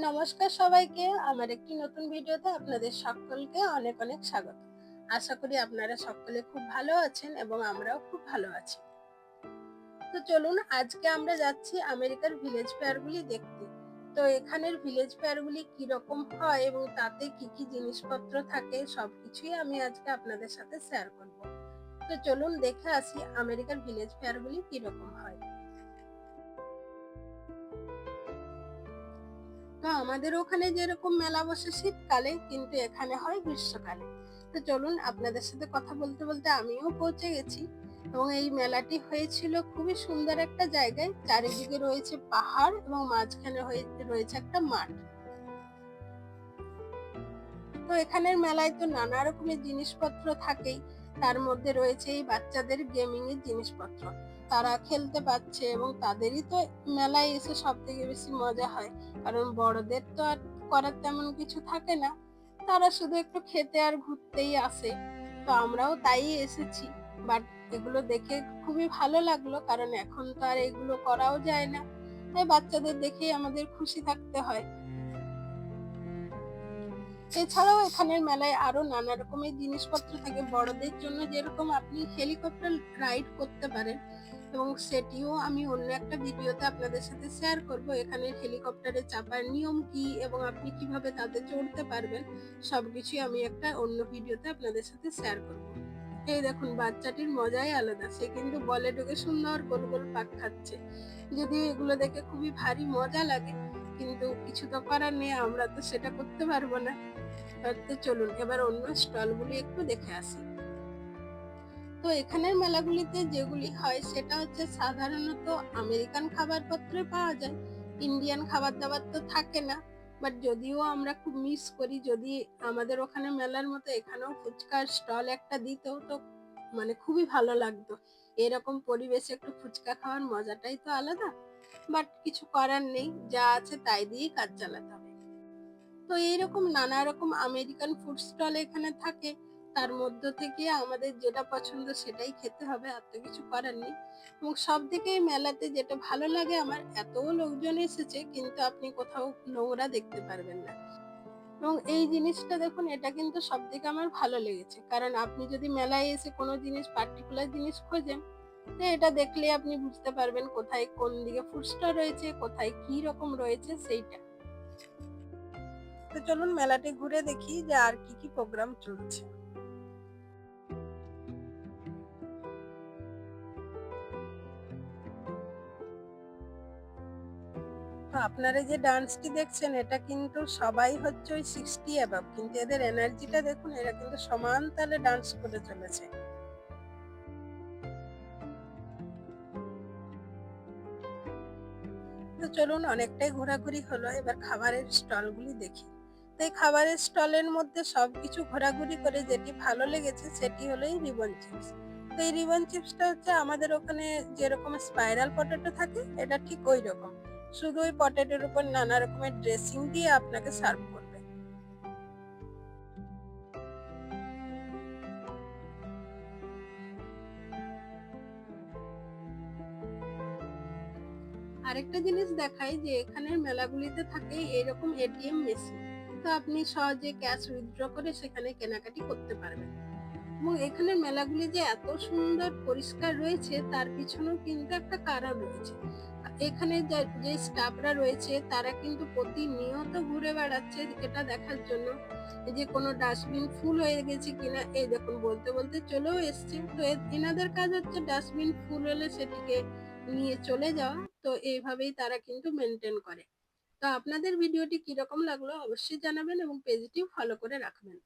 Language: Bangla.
নমস্কার সবাইকে। আমার একটি নতুন ভিডিওতে আপনাদের সকলকে অনেক অনেক স্বাগত। আশা করি আপনারা সকলে খুব ভালো আছেন এবং আমরাও খুব ভালো আছি। তো চলুন, আজকে আমরা যাচ্ছি আমেরিকার ভিলেজ ফেয়ারগুলি দেখতে। তো এখানের ভিলেজ ফেয়ারগুলি কীরকম হয় এবং তাতে কি কি জিনিসপত্র থাকে সবকিছুই আমি আজকে আপনাদের সাথে শেয়ার করব। তো চলুন দেখে আসি আমেরিকার ভিলেজ ফেয়ারগুলি কীরকম হয়। তো আমাদের ওখানে যেরকম মেলা বসে শীতকালে, কিন্তু এখানে হয় গ্রীষ্মকালে। তো চলুন আপনাদের সাথে কথা বলতে বলতে আমিও পৌঁছে গেছি। এবং এই মেলাটি হয়েছিল খুবই সুন্দর একটা জায়গায়। চারিদিকে রয়েছে পাহাড় এবং মাঝখানে রয়েছে একটা মাঠ। তো এখানের মেলায় তো নানা রকমের জিনিসপত্র থাকেই। তার মধ্যে রয়েছে এই বাচ্চাদের গেমিং এর জিনিসপত্র। তারা খেলতে পারছে এবং তাদেরই তো মেলায় এসে সব থেকে বেশি মজা হয়। কারণ বড়দের তো আর করার তেমন কিছু থাকে না। তারা শুধু একটু খেতে আর ঘুরতেই আসে। তো আমরাও তাই এসেছি। বাট এগুলো দেখে খুবই ভালো লাগল। কারণ এখন তো আর এগুলো করাও যায় না। তাই বাচ্চাদের দেখেই আমাদের খুশি থাকতে হয়। এছাড়াও এখানের মেলায় আরও নানা রকমের জিনিসপত্র থাকে। বড়দের জন্য যেরকম আপনি হেলিকপ্টার রাইড করতে পারেন এবং সেটিও আমি অন্য একটা ভিডিওতে আপনাদের সাথে শেয়ার করব। এখানে হেলিকপ্টারে চাপার নিয়ম কি এবং আপনি কীভাবে তাতে চড়তে পারবেন সবকিছুই আমি একটা অন্য ভিডিওতে আপনাদের সাথে শেয়ার করব। এই দেখুন, বাচ্চাটির মজাই আলাদা। সে কিন্তু বলে ঢুকে সুন্দর গোল গোল পাক খাচ্ছে। যদিও এগুলো দেখে খুবই ভারী মজা লাগে, কিন্তু কিছু তো করার নেই, আমরা তো সেটা করতে পারব না। তো চলুন, এবার অন্য স্টলগুলি একটু দেখে আসি। তো এখানের মেলাগুলিতে যেগুলি হয়, সেটা হচ্ছে সাধারণত আমেরিকান খাবারপত্রে পাওয়া যায়, ইন্ডিয়ান খাবার দাবার তো থাকে না। বাট যদিও আমরা খুব মিস করি, যদি আমাদের ওখানে মেলার মতো এখানেও ফুচকার স্টল একটা দিত, তো মানে খুবই ভালো লাগতো। এরকম পরিবেশে একটু ফুচকা খাওয়ার মজাটাই তো আলাদা। বাট কিছু করার নেই, যা আছে তাই দিয়েই কাজ চালাতে হবে। তো এইরকম নানা রকম আমেরিকান ফুড স্টল এখানে থাকে। তার মধ্য থেকে আমাদের যেটা পছন্দ সেটাই খেতে হবে, আর তো কিছু করার নেই। এবং সব থেকে মেলাতে যেটা ভালো লাগে, আমার এত লোকজন এসেছে, কিন্তু আপনি কোথাও নোংরা দেখতে পারবেন না। এবং এই জিনিসটা দেখুন, এটা কিন্তু সব থেকে আমার ভালো লেগেছে। কারণ আপনি যদি মেলায় এসে কোনো জিনিস পার্টিকুলার জিনিস খোঁজেন, তো এটা দেখলে আপনি বুঝতে পারবেন কোথায় কোন দিকে ফুড স্টল রয়েছে, কোথায় কি রকম রয়েছে, সেইটা। তো চলুন মেলাটি ঘুরে দেখি যে আর কি কি প্রোগ্রাম চলছে। আপনারা যে ডান্সটি দেখছেন, এটা কিন্তু সবাই হচ্ছে ওই সিক্সটি অ্যাবাব কিন্তু এদের এনার্জিটা দেখুন, এরা কিন্তু সমান তালে ডান্স করে চলেছে। তো চলুন, অনেকটাই ঘোরাঘুরি হলো, এবার খাবারের স্টলগুলি দেখি। তো এই খাবারের স্টলের মধ্যে সবকিছু ঘোরাঘুরি করে যেটি ভালো লেগেছে সেটি হলো এই রিবন চিপস। তো এই রিবন চিপসটা হচ্ছে আমাদের ওখানে যেরকম স্পাইরাল পটেটো থাকে, এটা ঠিক ওই রকম। শুধু ওই পটেটোর উপর নানা রকমের ড্রেসিং দিয়ে আপনাকে সার্ভ করবে। আরেকটা জিনিস দেখাই যে এখানের মেলাগুলিতে থাকে এরকম এটিএম মেশিন। তো আপনি সহজে ক্যাশ উইথড্র করে সেখানে কেনাকাটি করতে পারবেন। এবং এখানে মেলাগুলি যে এত সুন্দর পরিষ্কার রয়েছে, তার পিছনেও কিন্তু একটা কারণ রয়েছে। এখানে যে স্টাফরা রয়েছে, তারা কিন্তু প্রতিনিয়ত ঘুরে বেড়াচ্ছে এটা দেখার জন্য। যে কোনো ডাস্টবিন ফুল হয়ে গেছে কিনা, এই দেখুন, বলতে বলতে চলেও এসছে। তো এনাদের কাজ হচ্ছে ডাস্টবিন ফুল হলে সেটিকে নিয়ে চলে যাওয়া। তো এইভাবেই তারা কিন্তু মেনটেন করে। তো আপনাদের ভিডিওটি কীরকম লাগল অবশ্যই জানাবেন এবং পেজটি ফলো করে রাখবেন।